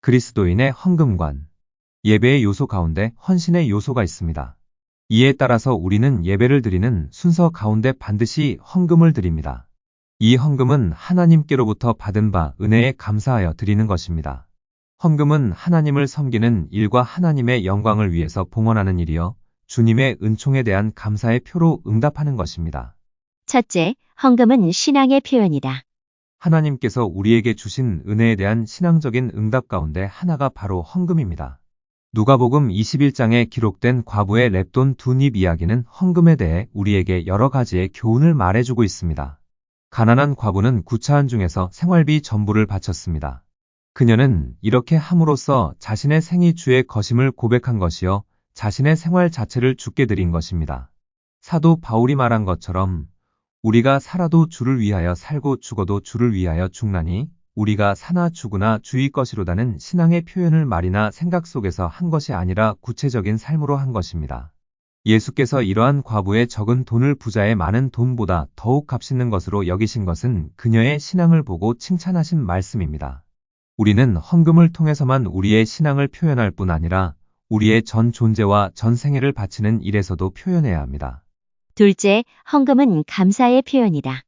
그리스도인의 헌금관. 예배의 요소 가운데 헌신의 요소가 있습니다. 이에 따라서 우리는 예배를 드리는 순서 가운데 반드시 헌금을 드립니다. 이 헌금은 하나님께로부터 받은 바 은혜에 감사하여 드리는 것입니다. 헌금은 하나님을 섬기는 일과 하나님의 영광을 위해서 봉헌하는 일이요. 주님의 은총에 대한 감사의 표로 응답하는 것입니다. 첫째, 헌금은 신앙의 표현이다. 하나님께서 우리에게 주신 은혜에 대한 신앙적인 응답 가운데 하나가 바로 헌금입니다. 누가복음 21장에 기록된 과부의 랩돈 두입 이야기는 헌금에 대해 우리에게 여러 가지의 교훈을 말해주고 있습니다. 가난한 과부는 구차한 중에서 생활비 전부를 바쳤습니다. 그녀는 이렇게 함으로써 자신의 생이 주의 거심을 고백한 것이요 자신의 생활 자체를 주께 드린 것입니다. 사도 바울이 말한 것처럼 우리가 살아도 주를 위하여 살고 죽어도 주를 위하여 죽나니 우리가 사나 죽으나 주의 것이로다는 신앙의 표현을 말이나 생각 속에서 한 것이 아니라 구체적인 삶으로 한 것입니다. 예수께서 이러한 과부의 적은 돈을 부자의 많은 돈보다 더욱 값있는 것으로 여기신 것은 그녀의 신앙을 보고 칭찬하신 말씀입니다. 우리는 헌금을 통해서만 우리의 신앙을 표현할 뿐 아니라 우리의 전 존재와 전 생애를 바치는 일에서도 표현해야 합니다. 둘째, 헌금은 감사의 표현이다.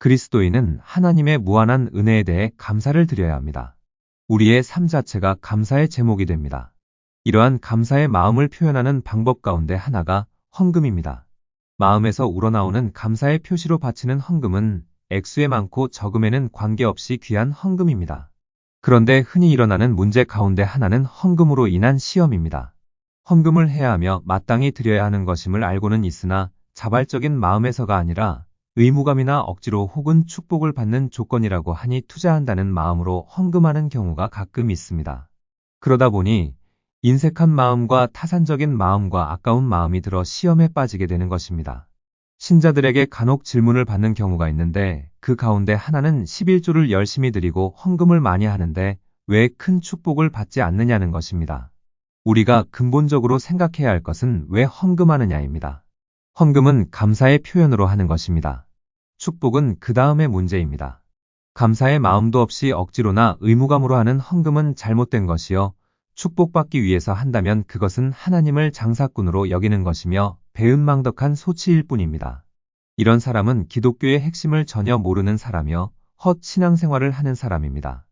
그리스도인은 하나님의 무한한 은혜에 대해 감사를 드려야 합니다. 우리의 삶 자체가 감사의 제목이 됩니다. 이러한 감사의 마음을 표현하는 방법 가운데 하나가 헌금입니다. 마음에서 우러나오는 감사의 표시로 바치는 헌금은 액수에 많고 적음에는 관계없이 귀한 헌금입니다. 그런데 흔히 일어나는 문제 가운데 하나는 헌금으로 인한 시험입니다. 헌금을 해야 하며 마땅히 드려야 하는 것임을 알고는 있으나 자발적인 마음에서가 아니라 의무감이나 억지로 혹은 축복을 받는 조건이라고 하니 투자한다는 마음으로 헌금하는 경우가 가끔 있습니다. 그러다 보니 인색한 마음과 타산적인 마음과 아까운 마음이 들어 시험에 빠지게 되는 것입니다. 신자들에게 간혹 질문을 받는 경우가 있는데 그 가운데 하나는 11조를 열심히 드리고 헌금을 많이 하는데 왜 큰 축복을 받지 않느냐는 것입니다. 우리가 근본적으로 생각해야 할 것은 왜 헌금하느냐입니다. 헌금은 감사의 표현으로 하는 것입니다. 축복은 그 다음의 문제입니다. 감사의 마음도 없이 억지로나 의무감으로 하는 헌금은 잘못된 것이요. 축복받기 위해서 한다면 그것은 하나님을 장사꾼으로 여기는 것이며 배은망덕한 소치일 뿐입니다. 이런 사람은 기독교의 핵심을 전혀 모르는 사람이요. 헛 신앙생활을 하는 사람입니다.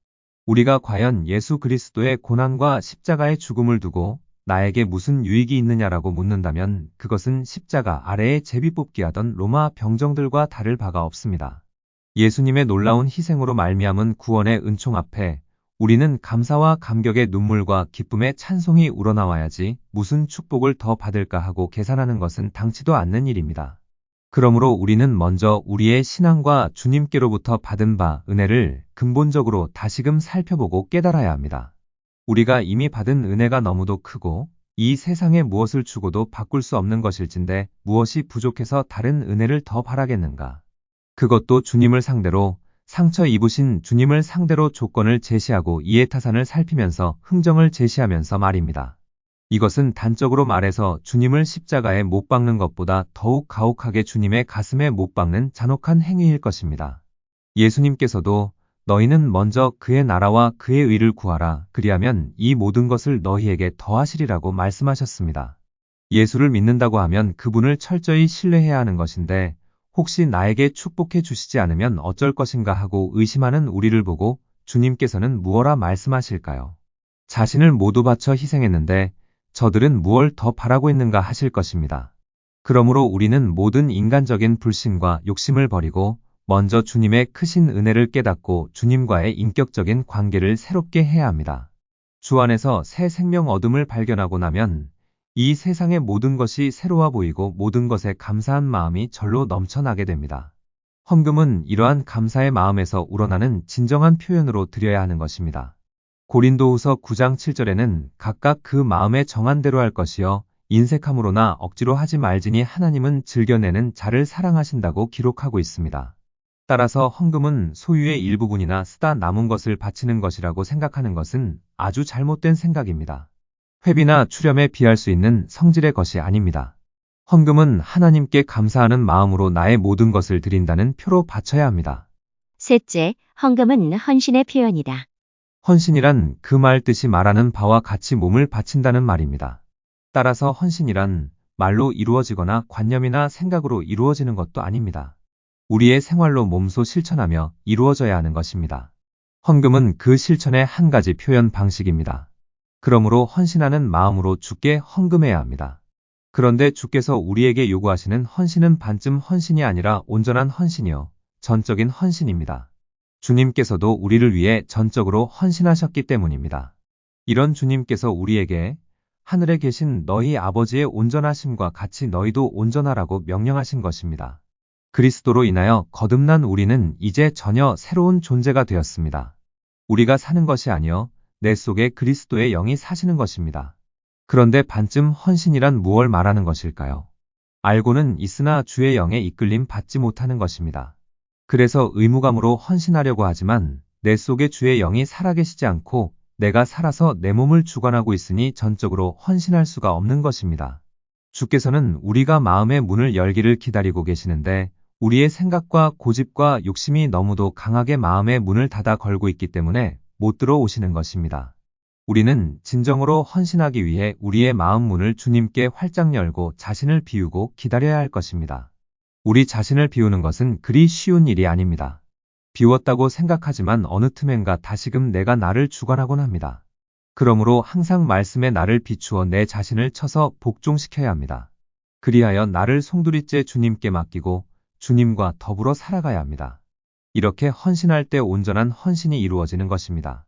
우리가 과연 예수 그리스도의 고난과 십자가의 죽음을 두고 나에게 무슨 유익이 있느냐라고 묻는다면 그것은 십자가 아래에 제비 뽑기 하던 로마 병정들과 다를 바가 없습니다. 예수님의 놀라운 희생으로 말미암은 구원의 은총 앞에 우리는 감사와 감격의 눈물과 기쁨의 찬송이 우러나와야지 무슨 축복을 더 받을까 하고 계산하는 것은 당치도 않는 일입니다. 그러므로 우리는 먼저 우리의 신앙과 주님께로부터 받은 바 은혜를 근본적으로 다시금 살펴보고 깨달아야 합니다. 우리가 이미 받은 은혜가 너무도 크고 이 세상에 무엇을 주고도 바꿀 수 없는 것일진데 무엇이 부족해서 다른 은혜를 더 바라겠는가. 그것도 주님을 상대로 상처 입으신 주님을 상대로 조건을 제시하고 이해 타산을 살피면서 흥정을 제시하면서 말입니다. 이것은 단적으로 말해서 주님을 십자가에 못 박는 것보다 더욱 가혹하게 주님의 가슴에 못 박는 잔혹한 행위일 것입니다. 예수님께서도 너희는 먼저 그의 나라와 그의 의를 구하라. 그리하면 이 모든 것을 너희에게 더하시리라고 말씀하셨습니다. 예수를 믿는다고 하면 그분을 철저히 신뢰해야 하는 것인데 혹시 나에게 축복해 주시지 않으면 어쩔 것인가 하고 의심하는 우리를 보고 주님께서는 무엇라 말씀하실까요? 자신을 모두 바쳐 희생했는데 저들은 무얼 더 바라고 있는가 하실 것입니다. 그러므로 우리는 모든 인간적인 불신과 욕심을 버리고 먼저 주님의 크신 은혜를 깨닫고 주님과의 인격적인 관계를 새롭게 해야 합니다. 주 안에서 새 생명 어둠을 발견하고 나면 이 세상의 모든 것이 새로워 보이고 모든 것에 감사한 마음이 절로 넘쳐나게 됩니다. 헌금은 이러한 감사의 마음에서 우러나는 진정한 표현으로 드려야 하는 것입니다. 고린도후서 9장 7절에는 각각 그 마음에 정한 대로 할 것이요 인색함으로나 억지로 하지 말지니 하나님은 즐겨내는 자를 사랑하신다고 기록하고 있습니다. 따라서 헌금은 소유의 일부분이나 쓰다 남은 것을 바치는 것이라고 생각하는 것은 아주 잘못된 생각입니다. 회비나 출렴에 비할 수 있는 성질의 것이 아닙니다. 헌금은 하나님께 감사하는 마음으로 나의 모든 것을 드린다는 표로 바쳐야 합니다. 셋째, 헌금은 헌신의 표현이다. 헌신이란 그 말 뜻이 말하는 바와 같이 몸을 바친다는 말입니다. 따라서 헌신이란 말로 이루어지거나 관념이나 생각으로 이루어지는 것도 아닙니다. 우리의 생활로 몸소 실천하며 이루어져야 하는 것입니다. 헌금은 그 실천의 한 가지 표현 방식입니다. 그러므로 헌신하는 마음으로 주께 헌금해야 합니다. 그런데 주께서 우리에게 요구하시는 헌신은 반쯤 헌신이 아니라 온전한 헌신이요. 전적인 헌신입니다. 주님께서도 우리를 위해 전적으로 헌신하셨기 때문입니다. 이런 주님께서 우리에게 하늘에 계신 너희 아버지의 온전하심과 같이 너희도 온전하라고 명령하신 것입니다. 그리스도로 인하여 거듭난 우리는 이제 전혀 새로운 존재가 되었습니다. 우리가 사는 것이 아니요 내 속에 그리스도의 영이 사시는 것입니다. 그런데 반쯤 헌신이란 무엇을 말하는 것일까요? 알고는 있으나 주의 영에 이끌림 받지 못하는 것입니다. 그래서 의무감으로 헌신하려고 하지만 내 속에 주의 영이 살아계시지 않고 내가 살아서 내 몸을 주관하고 있으니 전적으로 헌신할 수가 없는 것입니다. 주께서는 우리가 마음의 문을 열기를 기다리고 계시는데 우리의 생각과 고집과 욕심이 너무도 강하게 마음의 문을 닫아 걸고 있기 때문에 못 들어오시는 것입니다. 우리는 진정으로 헌신하기 위해 우리의 마음 문을 주님께 활짝 열고 자신을 비우고 기다려야 할 것입니다. 우리 자신을 비우는 것은 그리 쉬운 일이 아닙니다. 비웠다고 생각하지만 어느 틈엔가 다시금 내가 나를 주관하곤 합니다. 그러므로 항상 말씀에 나를 비추어 내 자신을 쳐서 복종시켜야 합니다. 그리하여 나를 송두리째 주님께 맡기고 주님과 더불어 살아가야 합니다. 이렇게 헌신할 때 온전한 헌신이 이루어지는 것입니다.